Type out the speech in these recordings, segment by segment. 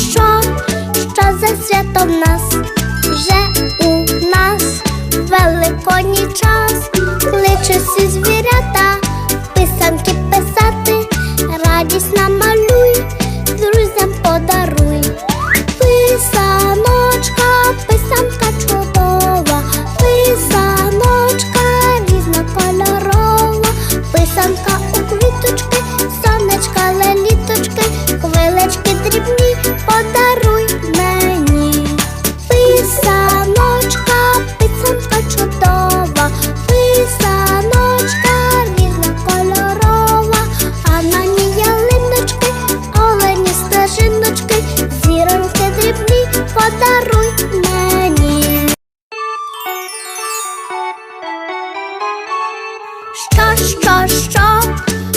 що, що за свято в нас, вже у нас великодній час, кличуть всі звірята, писанки писати, радість нам. що, що, що,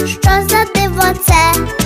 що за диво це?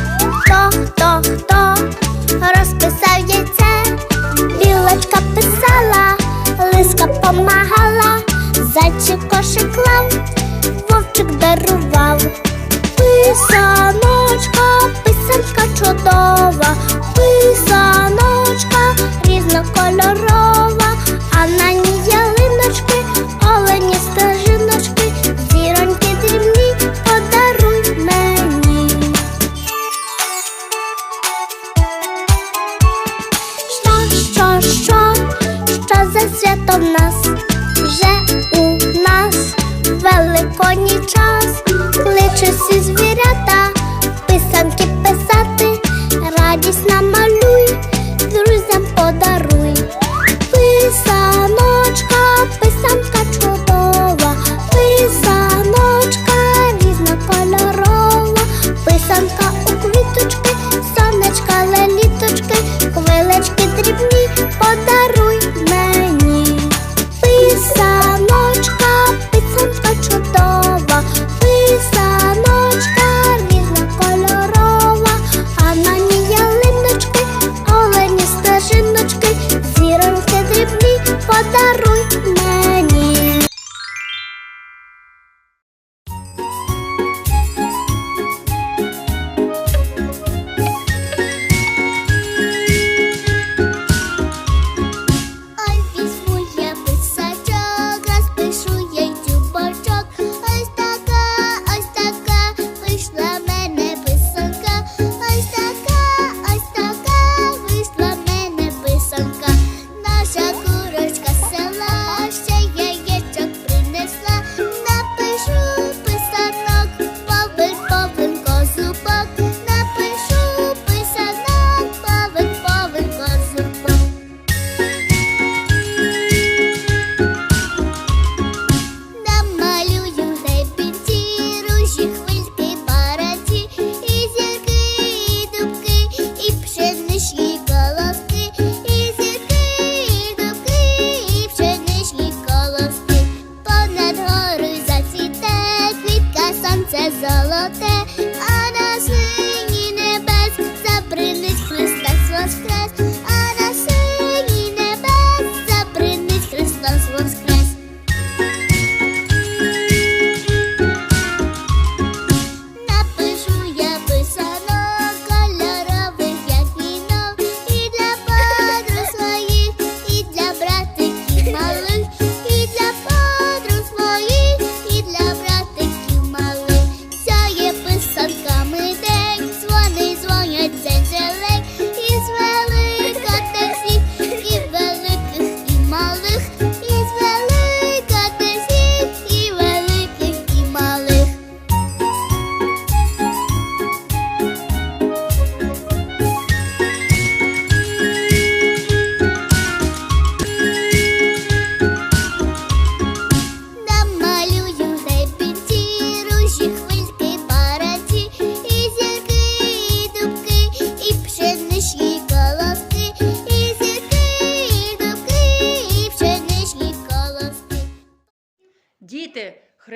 сонце золоте.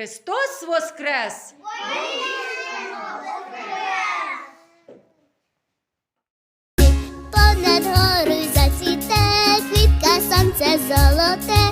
Христос Воскрес! Понад горою зацвіте, квітка сонце золоте,